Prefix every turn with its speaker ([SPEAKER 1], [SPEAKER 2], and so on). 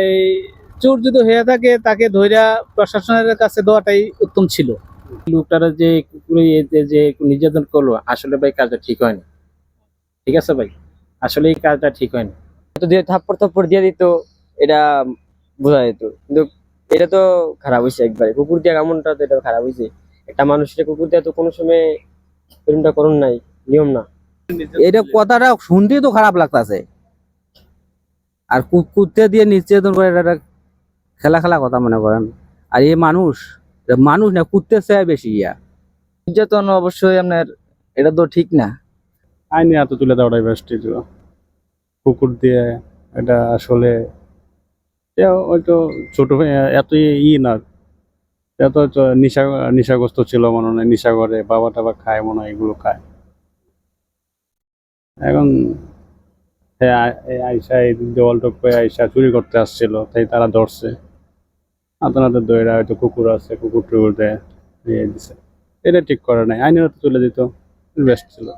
[SPEAKER 1] এই চোর যদি হয়ে থাকে তাকে ধৈর্য প্রশাসনের কাছে দেওয়াটাই উত্তম ছিল।
[SPEAKER 2] লোকটারা যে যে নির্যাতন করল আসলে ভাই কাজটা ঠিক হয়নি। ঠিক আছে ভাই? আসলে এই কাজটা ঠিক হয়নি।
[SPEAKER 3] তো দিয়ে থাপ্পড় থাপ্পড় দিয়ে দিত এটা বোঝা যেত। কিন্তু এটা তো খারাপ হয়েছে একবারে। কুকুর দিয়ে এমনটা তো এটা খারাপ হয়েছে একটা মানুষের কুকুর দিয়ে তো কোনো সময় এরকমটা করুন নাই নিয়ম না।
[SPEAKER 4] এটা কথাটা শুনতেই তো খারাপ লাগতাছে। আর কু- কুত্তে দিয়ে নির্যাতন করে এটা একটা খেলা খেলা কথা মনে করেন। আর এই মানুষ মানুষ না কুত্তে চেয়ে বেশি ইয়া।
[SPEAKER 5] নির্যাতন অবশ্যই আপনার এটা তো ঠিক না।
[SPEAKER 6] আইনে এত তুলে দেওয়াটাই বেস্ট ছিল কুকুর দিয়ে এটা আসলে হয়তো ছোট এ- এত ই না। এত নিশা নিশাগ্রস্ত ছিল মনে হয় নিশা করে বাবা টাবা খায় মনে হয় এগুলো খায়। এখন আইসা এই দেওয়াল টপ করে আইসা চুরি করতে আসছিল, তাই তারা ধরছে। আপনাদের দইরা হয়তো কুকুর আছে, কুকুর টুকুর দেয় দিয়ে দিছে। এটা ঠিক করে নাই, আইনের তুলে দিত, বেস্ট ছিল।